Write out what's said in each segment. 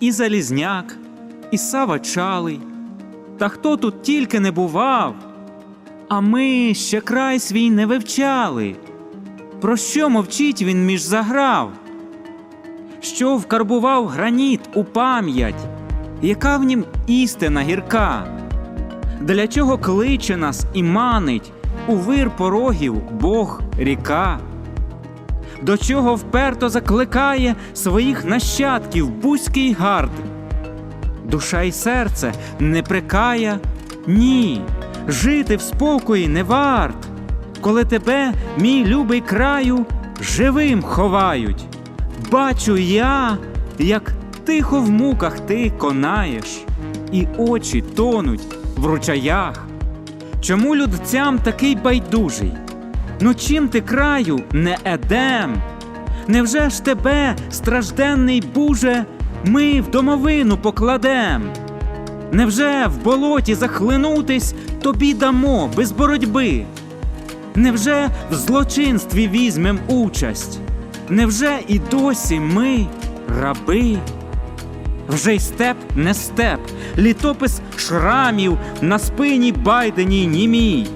і Залізняк, і Сава Чалий. Та хто тут тільки не бував, а ми ще край свій не вивчали. Про що мовчить він між заграв? Що вкарбував граніт у пам'ять, яка в нім істина гірка? Для чого кличе нас і манить у вир порогів Бог ріка? До чого вперто закликає своїх нащадків бузький гард? Душа й серце не прикая, ні, жити в спокої не варт, коли тебе, мій любий краю, живим ховають. Бачу я, як тихо в муках ти конаєш, і очі тонуть в ручаях. Чому людцям такий байдужий? Ну чим ти краю не едем? Невже ж тебе, стражденний Буже, ми в домовину покладем? Невже в болоті захлинутись тобі дамо без боротьби? Невже в злочинстві візьмем участь? Невже і досі ми раби? Вже й степ не степ, літопис шрамів на спині байденій німій.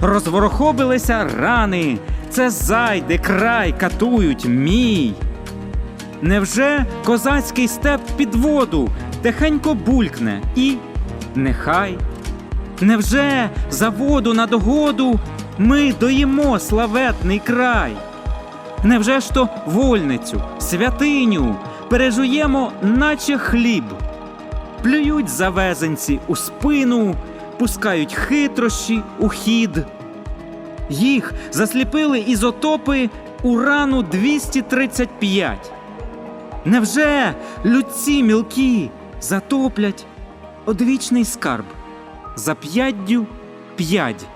Розворохобилися рани, це зайди край катують мій. Невже козацький степ під воду тихенько булькне і нехай? Невже за воду на догоду ми доїмо славетний край? Невже ж то вольницю, святиню пережуємо, наче хліб? Плюють завезенці у спину, пускають хитрощі у хід. Їх засліпили ізотопи урану 235. Невже людці мілкі затоплять одвічний скарб за п'яддю п'ядь?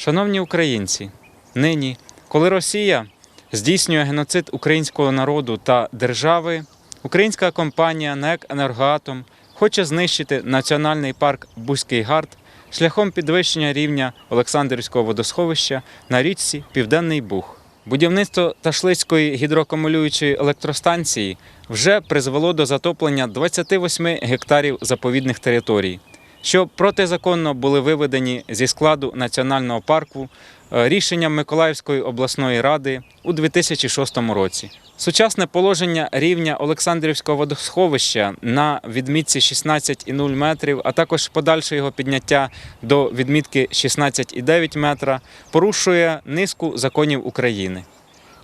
Шановні українці, нині, коли Росія здійснює геноцид українського народу та держави, українська компанія НЕК «Енергоатом» хоче знищити національний парк Бузький Гард шляхом підвищення рівня Олександрівського водосховища на річці Південний Буг. Будівництво Ташлицької гідроакумулюючої електростанції вже призвело до затоплення 28 гектарів заповідних територій що протизаконно були виведені зі складу національного парку е, рішенням Миколаївської обласної ради у 2006 році. Сучасне положення рівня Олександрівського водосховища на відмітці 16,0 метрів, а також подальше його підняття до відмітки 16,9 метра, порушує низку законів України.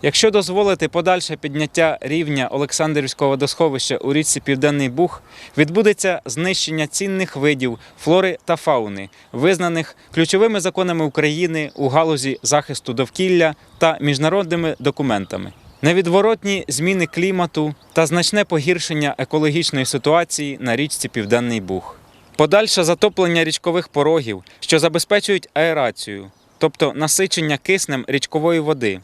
Якщо дозволити подальше підняття рівня Олександрівського водосховища у річці Південний Буг, відбудеться знищення цінних видів флори та фауни, визнаних ключовими законами України у галузі захисту довкілля та міжнародними документами. Невідворотні зміни клімату та значне погіршення екологічної ситуації на річці Південний Буг. Подальше затоплення річкових порогів, що забезпечують аерацію, тобто насичення киснем річкової води.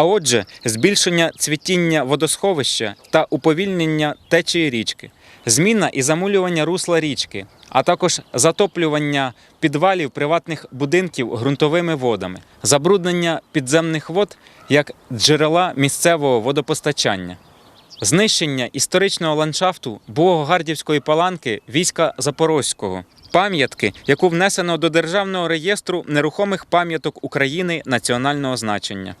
А отже, збільшення цвітіння водосховища та уповільнення течії річки, зміна і замулювання русла річки, а також затоплювання підвалів приватних будинків ґрунтовими водами, забруднення підземних вод як джерела місцевого водопостачання. Знищення історичного ландшафту Богогардівської паланки війська Запорозького, пам'ятки, яку внесено до Державного реєстру нерухомих пам'яток України національного значення.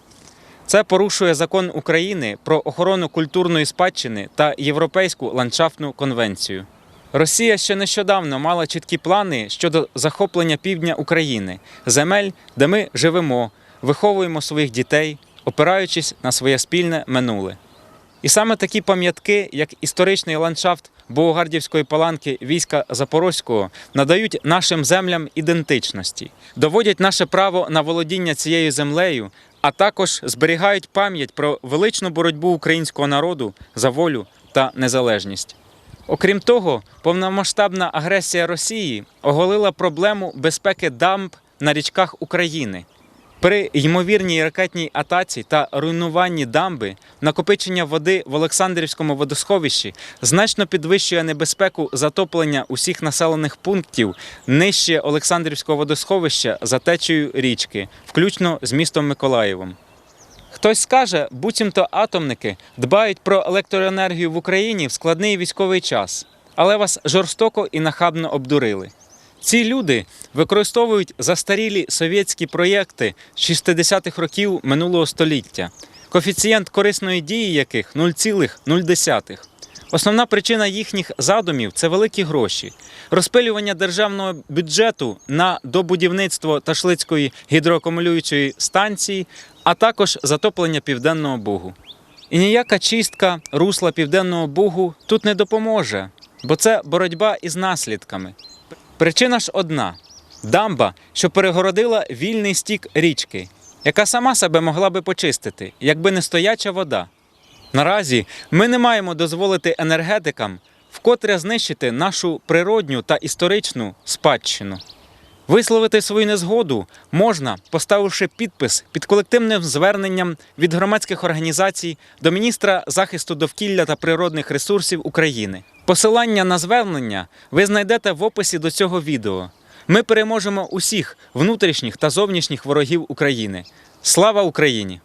Це порушує закон України про охорону культурної спадщини та Європейську ландшафтну конвенцію. Росія ще нещодавно мала чіткі плани щодо захоплення півдня України, земель, де ми живемо, виховуємо своїх дітей, опираючись на своє спільне минуле. І саме такі пам'ятки, як історичний ландшафт Богогардівської паланки війська Запорозького, надають нашим землям ідентичності, доводять наше право на володіння цією землею, а також зберігають пам'ять про величну боротьбу українського народу за волю та незалежність. Окрім того, повномасштабна агресія Росії оголила проблему безпеки дамб на річках України. При ймовірній ракетній атаці та руйнуванні дамби накопичення води в Олександрівському водосховищі значно підвищує небезпеку затоплення усіх населених пунктів нижче Олександрівського водосховища за течею річки, включно з містом Миколаєвом. Хтось скаже, буцімто атомники дбають про електроенергію в Україні в складний військовий час, але вас жорстоко і нахабно обдурили. Ці люди використовують застарілі совєтські проєкти з 60-х років минулого століття, коефіцієнт корисної дії яких 0,0. Основна причина їхніх задумів це великі гроші, розпилювання державного бюджету на добудівництво Ташлицької гідроакумулюючої станції, а також затоплення Південного Бугу. І ніяка чистка русла Південного Бугу тут не допоможе, бо це боротьба із наслідками. Причина ж одна: дамба, що перегородила вільний стік річки, яка сама себе могла би почистити, якби не стояча вода. Наразі ми не маємо дозволити енергетикам вкотре знищити нашу природню та історичну спадщину. Висловити свою незгоду можна, поставивши підпис під колективним зверненням від громадських організацій до міністра захисту довкілля та природних ресурсів України. Посилання на звернення ви знайдете в описі до цього відео. Ми переможемо усіх внутрішніх та зовнішніх ворогів України. Слава Україні!